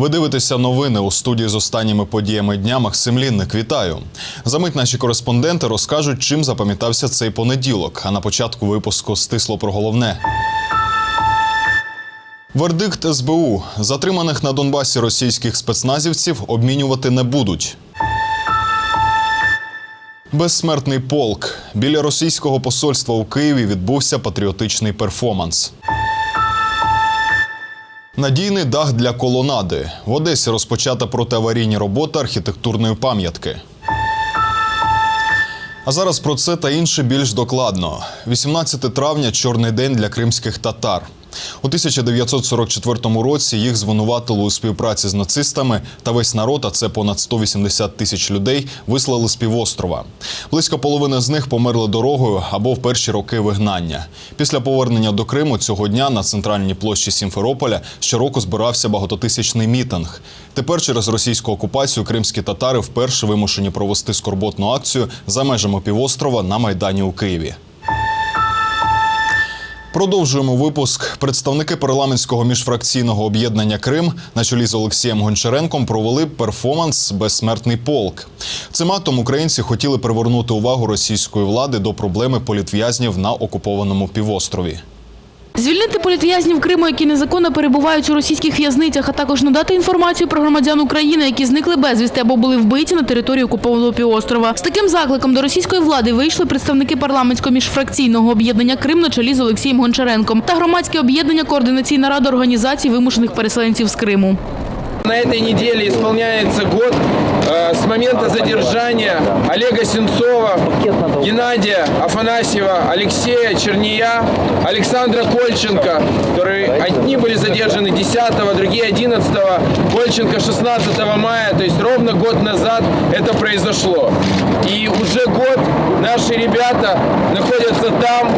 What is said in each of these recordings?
Ви дивитеся новини у студії з останніми подіями дня. Максим Лінник, вітаю. Замить наші кореспонденти розкажуть, чим запам'ятався цей понеділок. А на початку випуску стисло про головне. Вердикт СБУ затриманих на Донбасі російських спецназівців обмінювати не будуть. Безсмертний полк біля російського посольства у Києві відбувся патріотичний перформанс. Надійний дах для колонади. В Одесі розпочата протиаварійні роботи архітектурної пам'ятки. А зараз про це та інше більш докладно. 18 травня чорний день для кримських татар. У 1944 році їх звинуватили у співпраці з нацистами, та весь народ, а це понад 180 тисяч людей, вислали з півострова. Близько половини з них померли дорогою або в перші роки вигнання. Після повернення до Криму цього дня на центральній площі Сімферополя щороку збирався багатотисячний мітинг. Тепер через російську окупацію кримські татари вперше вимушені провести скорботну акцію за межами півострова на майдані у Києві. Продовжуємо випуск. Представники парламентського міжфракційного об'єднання Крим на чолі з Олексієм Гончаренком провели перформанс Безсмертний полк. Цим актом українці хотіли привернути увагу російської влади до проблеми політв'язнів на окупованому півострові. Звільнити політв'язнів Криму, які незаконно перебувають у російських в'язницях, а також надати інформацію про громадян України, які зникли безвісти або були вбиті на території окупованого півострова. З таким закликом до російської влади вийшли представники парламентського міжфракційного об'єднання Крим на чолі з Олексієм Гончаренком та громадське об'єднання Координаційна рада організацій вимушених переселенців з Криму. На этой неделе исполняется год с момента задержания Олега Сенцова, Геннадия Афанасьева, Алексея Черния, Александра Кольченко, которые одни были задержаны 10 другие 11 Кольченко 16 мая, то есть ровно год назад это произошло. И уже год наши ребята находятся там,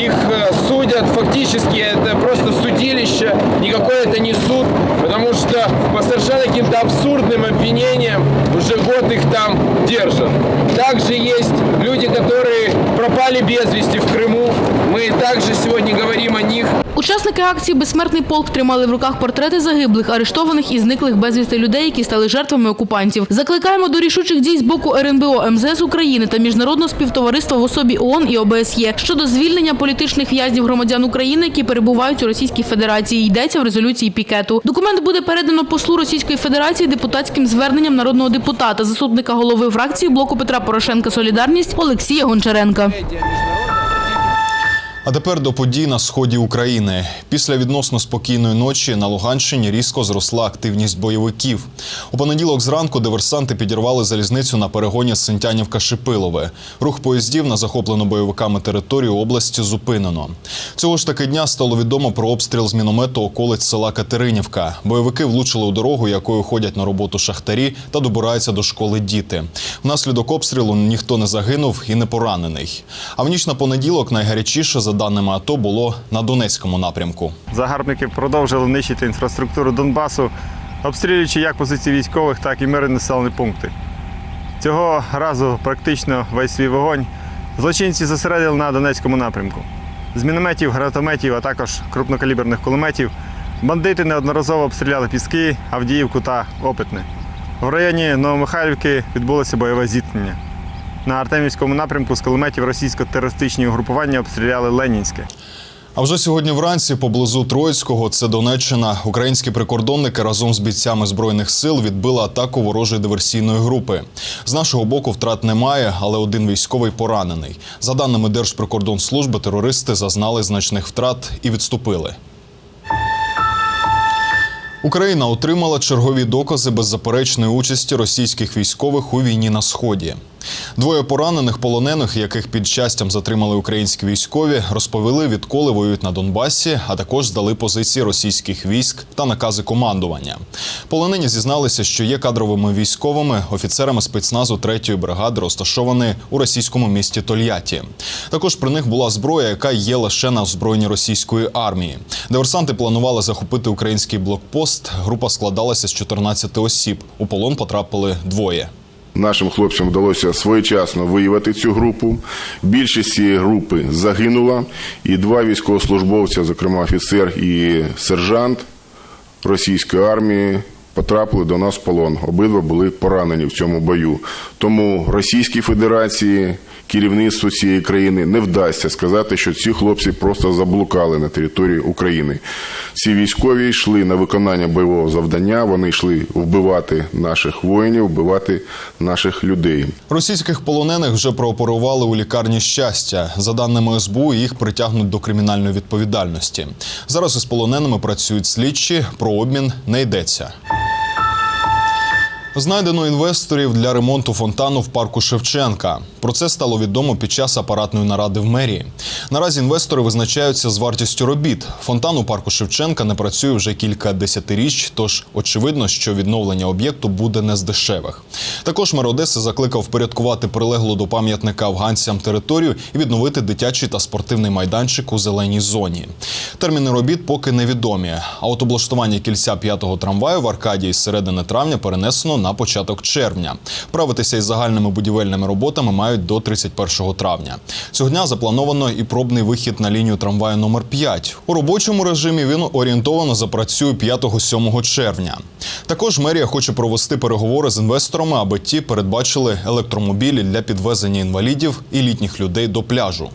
их э, судят, фактически это просто судилище, никакой это не суд, потому что по совершенно каким-то абсурдным обвинениям уже год их там держат. Также есть люди, которые пропали без вести в Крыму, мы также сегодня говорим о них. Учасники акції Безсмертний полк тримали в руках портрети загиблих, арештованих і зниклих безвісти людей, які стали жертвами окупантів. Закликаємо до рішучих дій з боку РНБО, МЗС України та міжнародного співтовариства в особі ООН і ОБСЄ щодо звільнення політичних в'язнів громадян України, які перебувають у Російській Федерації. Йдеться в резолюції пікету. Документ буде передано послу Російської Федерації депутатським зверненням народного депутата, заступника голови фракції блоку Петра Порошенка Солідарність Олексія Гончаренка. Hey, Jimmy. А тепер до подій на сході України. Після відносно спокійної ночі на Луганщині різко зросла активність бойовиків. У понеділок зранку диверсанти підірвали залізницю на перегоні Синтянівка-Шипилове. Рух поїздів на захоплену бойовиками територію області зупинено. Цього ж таки дня стало відомо про обстріл з міномету околиць села Катеринівка. Бойовики влучили у дорогу, якою ходять на роботу шахтарі та добираються до школи діти. Внаслідок обстрілу ніхто не загинув і не поранений. А в ніч на понеділок найгарячіше, за даними АТО, було на Донецькому напрямку. Загарбники продовжили нищити інфраструктуру Донбасу, обстрілюючи як позиції військових, так і мирні населені пункти. Цього разу практично весь свій вогонь злочинці зосередили на Донецькому напрямку. З мінометів, гранатометів, а також крупнокаліберних кулеметів бандити неодноразово обстріляли Піски, Авдіївку та Опитне. В районі Новомихайлівки відбулося бойове зіткнення. На Артемівському напрямку з кулеметів російсько-терористичні угрупування обстріляли Ленінське. А вже сьогодні вранці поблизу Троїцького, це Донеччина, українські прикордонники разом з бійцями збройних сил відбили атаку ворожої диверсійної групи. З нашого боку втрат немає, але один військовий поранений. За даними Держприкордонслужби, терористи зазнали значних втрат і відступили. Україна отримала чергові докази беззаперечної участі російських військових у війні на сході. Двоє поранених полонених, яких під щастям затримали українські військові, розповіли, відколи воюють на Донбасі, а також здали позиції російських військ та накази командування. Полонені зізналися, що є кадровими військовими, офіцерами спецназу 3-ї бригади, розташованої у російському місті Тольятті. Також при них була зброя, яка є лише на озброєнні російської армії. Диверсанти планували захопити український блокпост. Група складалася з 14 осіб. У полон потрапили двоє. Нашим хлопцям вдалося своєчасно виявити цю групу. Більшість цієї групи загинула, і два військовослужбовця, зокрема офіцер і сержант російської армії, потрапили до нас в полон. Обидва були поранені в цьому бою. Тому Російській Федерації, керівництву цієї країни не вдасться сказати, що ці хлопці просто заблукали на території України. Ці військові йшли на виконання бойового завдання. Вони йшли вбивати наших воїнів, вбивати наших людей. Російських полонених вже прооперували у лікарні щастя. За даними СБУ, їх притягнуть до кримінальної відповідальності. Зараз із полоненими працюють слідчі. Про обмін не йдеться. Знайдено інвесторів для ремонту фонтану в парку Шевченка. Про це стало відомо під час апаратної наради в мерії. Наразі інвестори визначаються з вартістю робіт. Фонтан у парку Шевченка не працює вже кілька десятиріч, тож очевидно, що відновлення об'єкту буде не з дешевих. Також мер Одеси закликав впорядкувати прилеглу до пам'ятника афганцям територію і відновити дитячий та спортивний майданчик у зеленій зоні. Терміни робіт поки невідомі. А от облаштування кільця п'ятого трамваю в Аркадії з середини травня перенесено на початок червня. Вправитися із загальними будівельними роботами мають до 31 травня. Цього дня заплановано і пробний вихід на лінію трамваю номер 5 У робочому режимі він орієнтовано запрацює 5-7 червня. Також мерія хоче провести переговори з інвесторами, аби ті передбачили електромобілі для підвезення інвалідів і літніх людей до пляжу.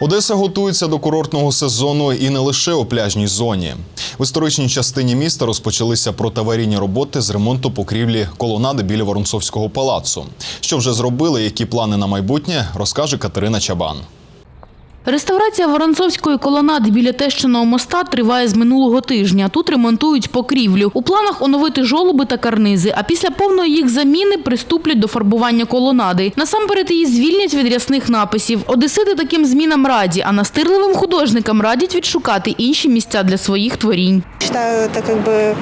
Одеса готується до курортного сезону і не лише у пляжній зоні. В історичній частині міста розпочалися протаварійні роботи з ремонту покрівлі колонади біля Воронцовського палацу. Що вже зробили, які плани на майбутнє, розкаже Катерина Чабан. Реставрація Воронцовської колонади біля Тещиного моста триває з минулого тижня. Тут ремонтують покрівлю. У планах оновити жолоби та карнизи, а після повної їх заміни приступлять до фарбування колонади. Насамперед її звільнять від рясних написів. Одесити таким змінам раді, а настирливим художникам радять відшукати інші місця для своїх творінь. Считаю, это как бы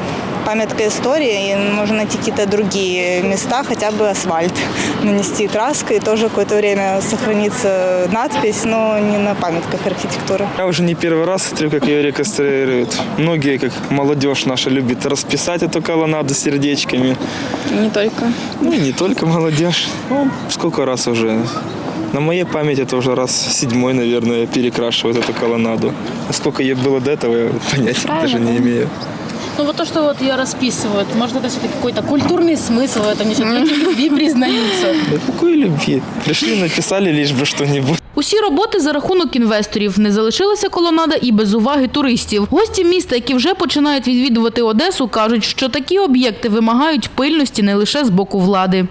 памятка истории, и можно найти какие-то другие места, хотя бы асфальт нанести краской, и тоже какое-то время сохранится надпись, но не на памятках архитектуры. Я уже не первый раз смотрю, как ее реконструируют. Многие, как молодежь наша, любит расписать эту колоннаду сердечками. Не только. Ну и не только молодежь. Ну, сколько раз уже. На моей памяти это уже раз седьмой, наверное, перекрашивают эту колоннаду. А сколько ей было до этого, я понятия даже не имею. Ну вот то, что вот ее расписывают, может это все-таки какой-то культурный смысл в этом несет, люди в любви признаются. Да какой любви? Пришли, написали лишь бы что-нибудь. Усі роботи за рахунок інвесторів. Не залишилася колонада і без уваги туристів. Гості міста, які вже починають відвідувати Одесу, кажуть, що такі об'єкти вимагають пильності не лише з боку влади.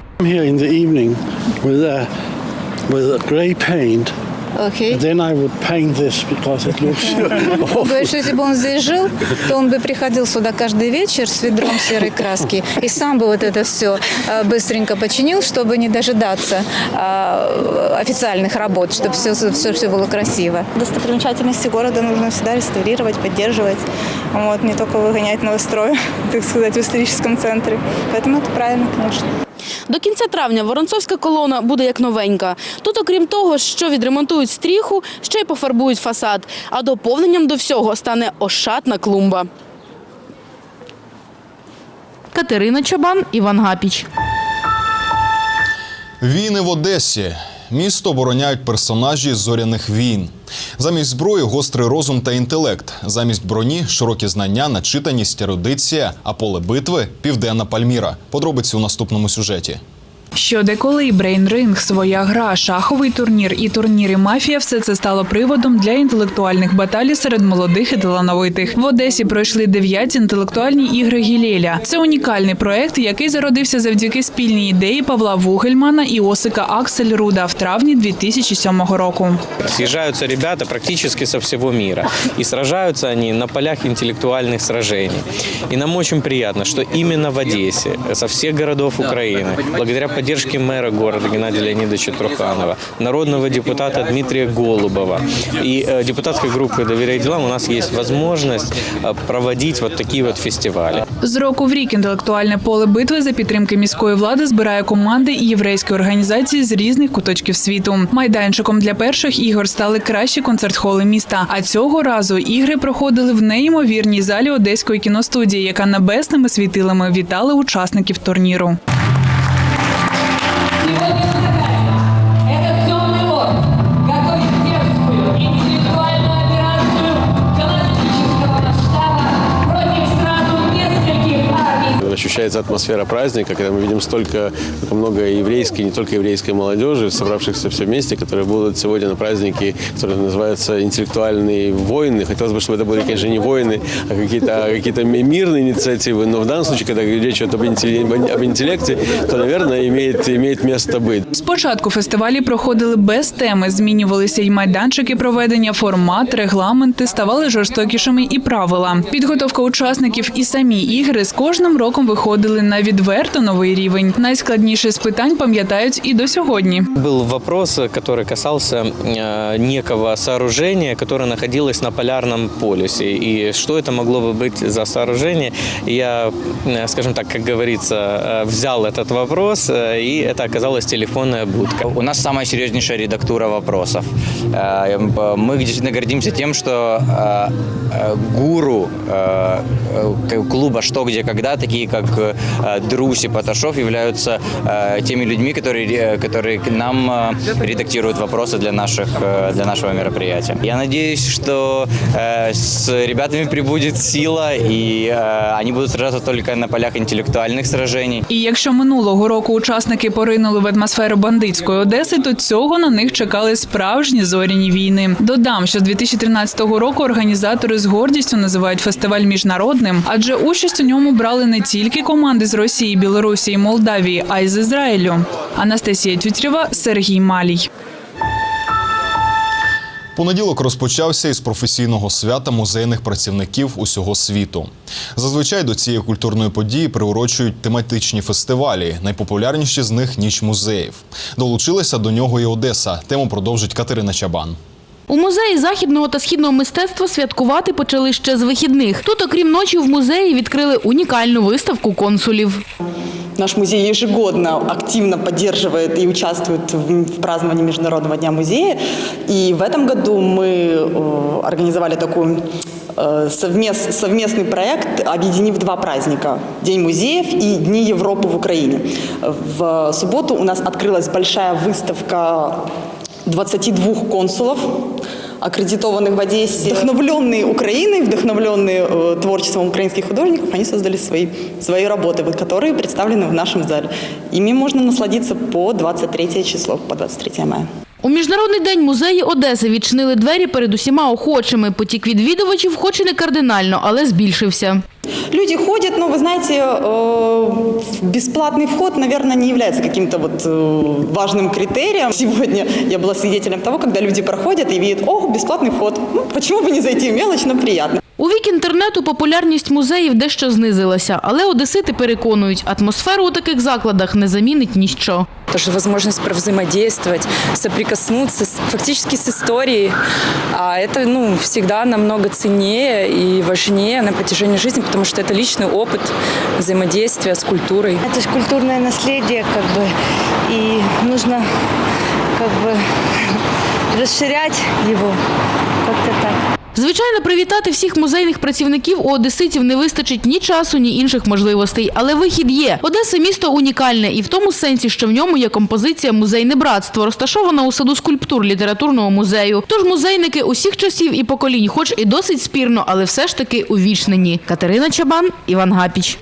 And then I would paint this because it looks что если бы он здесь жил, то он бы приходил сюда каждый вечер с ведром серой краски и сам бы вот это все быстренько починил, чтобы не дожидаться а, официальных работ, чтобы все, все, все было красиво. Достопримечательности города нужно всегда реставрировать, поддерживать, вот, не только выгонять новострой, так сказать, в историческом центре. Поэтому это правильно, конечно. До кінця травня Воронцовська колона буде як новенька. Тут, окрім того, що відремонтують стріху, ще й пофарбують фасад. А доповненням до всього стане ошатна клумба. Катерина Чабан, Іван Гапіч. Війни в Одесі. Місто обороняють персонажі зоряних війн. Замість зброї гострий розум та інтелект. Замість броні широкі знання, начитаність, ерудиція, а поле битви південна Пальміра. Подробиці у наступному сюжеті. Що деколи брейн-ринг, своя гра, шаховий турнір і турніри мафія все це стало приводом для інтелектуальних баталій серед молодих і талановитих. В Одесі пройшли дев'яті інтелектуальні ігри Гілеля. Це унікальний проект, який зародився завдяки спільній ідеї Павла Вугельмана і Осика Аксель Руда в травні 2007 року. Съезжаются ребята практически со всего мира. И сражаются они на полях интеллектуальных сражений. И нам очень приятно, что именно в Одессе, со всех городов Украины, благодаря поддержке мэра города Геннадия Леонидовича Труханова, народного депутата Дмитрия Голубова и э, депутатской группы «Доверие делам» у нас есть возможность э, проводить вот такие вот фестивали. З року в рік інтелектуальне поле битви за підтримки міської влади збирає команди і єврейські організації з різних куточків світу. Майданчиком для перших ігор стали кращі концерт-холи міста. А цього разу ігри проходили в неймовірній залі одеської кіностудії, яка небесними світилами вітали учасників турніру. Ощущается атмосфера праздника, когда мы видим столько столько много еврейской, не только еврейской молодежи, собравшихся все вместе, которые будут сегодня на празднике, который называется «Интеллектуальные войны». Хотелось бы, чтобы это были, конечно, не войны, а какие-то а какие-то мирные инициативы. Но в данном случае, когда речь идет об интелли- об интеллекте, то, наверное, имеет, имеет место быть. Спочатку фестивалі проходили без теми, змінювалися й майданчики проведення, формат, регламенти, ставали жорстокішими і правила. Підготовка учасників і самі ігри з кожним роком виходили на відверто новий рівень. Найскладніше з питань пам'ятають і до сьогодні. Был вопрос, который касался э, некого сооружения, которое находилось на полярном полюсе. И что это могло бы быть за сооружение? Я, э, скажем так, как говорится, э, взял этот вопрос, э, и это оказалась телефонная будка. У нас самая серьезнейшая редактура вопросов. Э, Мы действительно гордимся тем, что э, э, гуру э, э, клуба «Что, где, когда», такие как э, Друсь и Поташов, являются э, теми людьми, которые, ре- которые к нам э, редактируют вопросы для, наших, э, для нашего мероприятия. Я надеюсь, что э, с ребятами прибудет сила, и э, они будут сражаться только на полях интеллектуальных сражений. І якщо минулого року учасники поринули в атмосферу бандитської Одеси, то цього на них чекали справжні зоряні війни. Додам, що з 2013 року організатори з гордістю називають фестиваль міжнародним, адже участь у ньому брали не тільки команди з Росії, Білорусі і Молдавії, а й з Ізраїлю. Анастасія Тютєва, Сергій Малій. Понеділок розпочався із професійного свята музейних працівників усього світу. Зазвичай до цієї культурної події приурочують тематичні фестивалі. Найпопулярніші з них ніч музеїв. Долучилася до нього і Одеса. Тему продовжить Катерина Чабан. У музеї західного та східного мистецтва святкувати почали ще з вихідних. Тут, окрім ночі, в музеї відкрили унікальну виставку консулів. Наш музей ежегодно активно поддерживает и участвует в, в праздновании Международного дня музея. И в этом году мы э, организовали такой э, совмес- совместный проект, объединив два праздника – День музеев и Дни Европы в Украине. В субботу у нас открылась большая выставка 22 консулов, аккредитованных в Одессе. Вдохновленные Украиной, вдохновленные э, творчеством украинских художников, они создали свои, свои работы, вот, которые представлены в нашем зале. Ими можно насладиться по 23 число, по 23 мая. У Міжнародний день музеї Одеси відчинили двері перед усіма охочими. Потік відвідувачів хоч і не кардинально, але збільшився. Люди ходят, но вы знаете, э, бесплатный вход, наверное, не является каким-то вот э, важным критерием. Сегодня я была свидетелем того, когда люди проходят и видят, ох, бесплатный вход. Ну, почему бы не зайти? Мелочь, но приятно. У вік інтернету популярність музеїв дещо знизилася, але одесити переконують, атмосферу у таких закладах не замінить ніщо. Тоже возможность взаимодействовать, соприкоснуться с- фактически с историей. А это ну, всегда намного ценнее и важнее на протяжении жизни, потому что это личный опыт взаимодействия с культурой. Это же культурное наследие, как бы, и нужно как бы расширять его. Как-то так. Звичайно, привітати всіх музейних працівників у одеситів не вистачить ні часу, ні інших можливостей. Але вихід є. Одеса місто унікальне і в тому сенсі, що в ньому є композиція Музейне братство, розташована у саду скульптур літературного музею. Тож музейники усіх часів і поколінь, хоч і досить спірно, але все ж таки увічнені. Катерина Чабан, Іван Гапіч.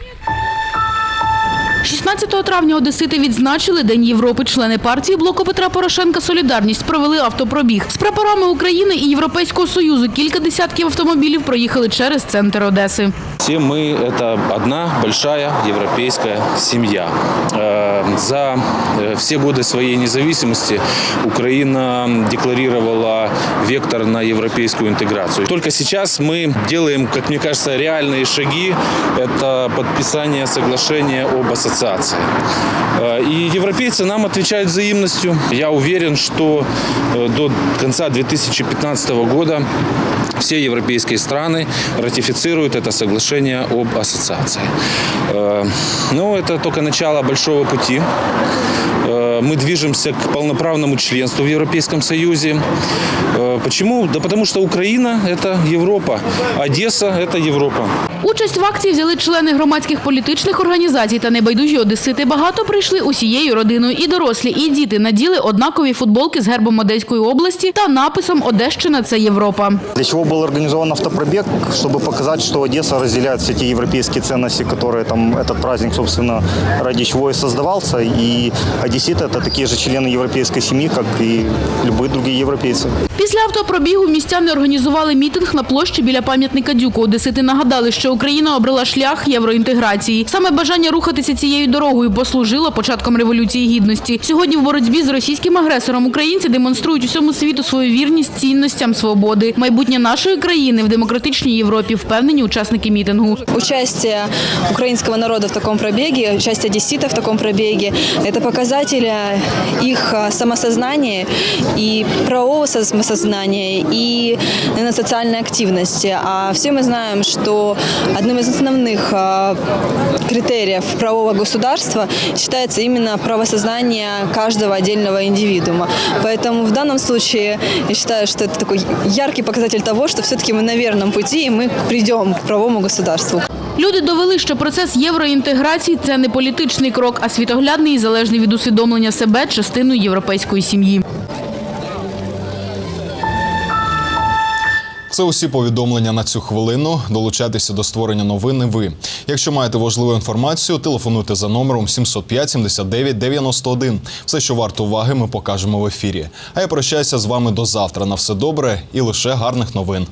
16 травня одесити відзначили День Європи. Члени партії блоку Петра Порошенка Солідарність провели автопробіг з прапорами України і Європейського союзу. Кілька десятків автомобілів проїхали через центр Одеси. Все мы – это одна большая европейская семья. Э, За э, все годы своей независимости Украина декларировала вектор на европейскую интеграцию. Только сейчас мы делаем, как мне кажется, реальные шаги. Это подписание соглашения об ассоциации. Э, И европейцы нам отвечают взаимностью. Я уверен, что э, до конца 2015 года все европейские страны ратифицируют это соглашение об ассоциации. Э, Ну, это только начало большого пути. Э, Мы движемся к полноправному членству в Европейском Союзе. Э, Почему? Да потому что Украина – это Европа, Одесса – это Европа. Участь в акції взяли члени громадських політичних організацій та небайдужі одесити. Багато прийшли усією родиною. І дорослі, і діти наділи однакові футболки з гербом Одеської області та написом «Одещина – це Європа». Для чего был организован автопробег? Чтобы показать, что Одесса разделяет все те европейские ценности, которые там этот праздник, собственно, ради чего и создавался. И одесситы – это такие же члены европейской семьи, как и любые другие европейцы. Після автопробігу містяни організували мітинг на площі біля пам'ятника Дюку. Одесити нагадали, що Україна обрала шлях євроінтеграції. Саме бажання рухатися цією дорогою послужило початком революції гідності. Сьогодні в боротьбі з російським агресором українці демонструють усьому світу свою вірність цінностям свободи. Майбутнє нашої країни в демократичній Європі впевнені учасники мітингу. Участие украинского народа в таком пробеге, участие одесситов в таком пробеге – это показатель э, их э, самосознания и правового самосознания, и наверное, социальной активности. А все мы знаем, что одним из основных э, критериев правового государства считается именно правосознание каждого отдельного индивидуума. Поэтому в данном случае я считаю, что это такой яркий показатель того, что все-таки мы на верном пути, и мы придем к правовому государству. Люди довели, що процес євроінтеграції – це не політичний крок, а світоглядний і залежний від усвідомлення себе частиною європейської сім'ї. Це усі повідомлення на цю хвилину. Долучайтеся до створення новини. Ви, якщо маєте важливу інформацію, телефонуйте за номером 705 79 91. Все, що варто уваги, ми покажемо в ефірі. А я прощаюся з вами до завтра. На все добре і лише гарних новин.